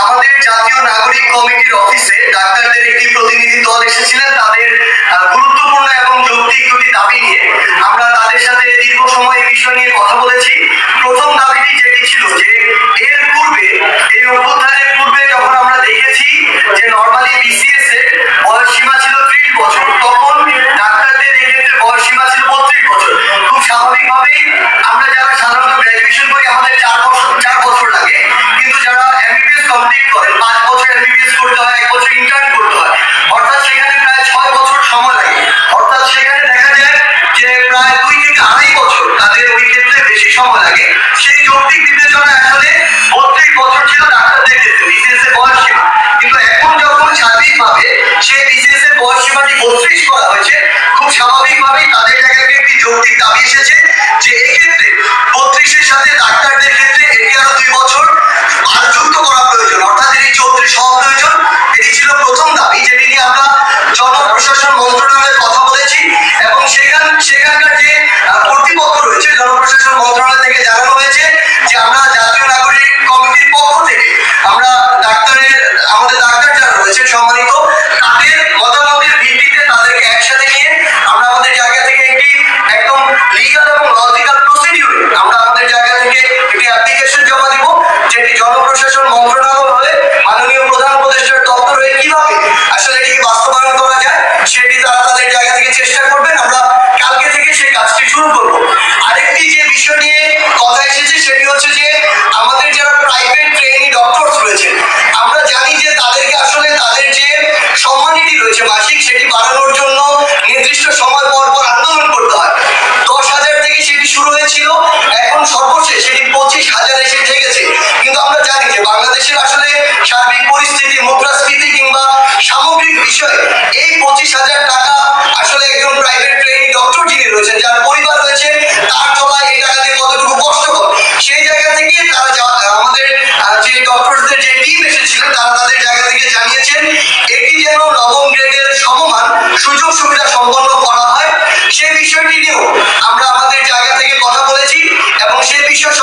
আমাদের জাতীয় নাগরিক কমিটির অফিসে ডাক্তারদের একটি প্রতিনিধি দল এসেছিলেন। সময় এই বিষয় নিয়ে কথা বলেছি। প্রথম দাবিটি যেটি ছিল যে, এর পূর্বে, এই অভ্যুত্থানের পূর্বে যখন আমরা দেখেছি যে নর্মালি বিসিএস এর বয়স সীমা ছিল ত্রিশ বছর, তখন ডাক্তারদের এক্ষেত্রে বয়স সীমা ছিল বত্রিশ বছর। খুব স্বাভাবিকভাবেই আমরা যারা সাধারণত গ্র্যাজুয়েশন করি, আমাদের চার বছর চার বছর লাগে। কিন্তু যারা এমবিবিএস কমপ্লিট করেন, পাঁচ বছর এমবিবিএস করতে হয়, এক বছর ইন্টার্ন সময় লাগে। সেই যৌক্তিক বিবেচনা আসলে বত্রিশ বছর ছিল ডাক্তারদের ক্ষেত্রে বিসিএস বয়স সীমা কিন্তু এখন যখন সার্বিকভাবে সেই বিসিএস বয়স সীমাটি বত্রিশ করা হয়েছে, খুব স্বাভাবিকভাবেই তাদের জায়গা থেকে একটি যৌক্তিক দাবি এসেছে যে এক্ষেত্রে বত্রিশের সাথে ডাক্তারদের ক্ষেত্রে এটি আরও দুই বছর আর লিগাল এবং লজিক্যাল প্রসিডিউরে আমরা আমাদের জায়গা থেকে একটি অ্যাপ্লিকেশন জমা দিব, যেটি জনপ্রশাসন মন্ত্রণালয় হয়ে মাননীয় প্রধান উপদেষ্টার দপ্তর হয়ে কীভাবে আসলে এটিকে বাস্তবায়ন করা যায়, সেটি তারা তাদের জায়গা থেকে চেষ্টা করবেন। আমরা কালকে থেকে সেই কাজটি শুরু করব। আরেকটি যে বিষয় নিয়ে কথা এসেছে, সেটি হচ্ছে যে আমাদের যারা প্রাইভেট ট্রেনি ডক্টরস রয়েছে আমরা জানি যে তাদেরকে আসলে তাদের যে সম্মানিটি রয়েছে মাসিক, সেটি বাড়ানোর জন্য নির্দিষ্ট সময় এখন সর্বশেষ সেটি পঁচিশ হাজার এসে ঠেকেছে। কিন্তু আমরা জানি যে বাংলাদেশের আসলে সার্বিক পরিস্থিতি, মুদ্রাস্ফীতি কিংবা সামগ্রিক বিষয়ে, এই পঁচিশ হাজার টাকা আসলে একজন প্রাইভেট ট্রেনিং ডক্টর যিনি রয়েছেন, যার পরিবার রয়েছে, তার চলা এই টাকা দিয়ে কতটুকু কষ্টকর, সেই জায়গা থেকে তারা আমাদের যে ডক্টরদের যে টিম এসেছিলেন, তারা তাদের জায়গা থেকে জানিয়েছেন, এটি যেন নবম গ্রেডের সমমান সুযোগ সুবিধা সম্পন্ন করা হয়। সেই বিষয়টি নিয়েও এবং সেই বিষয়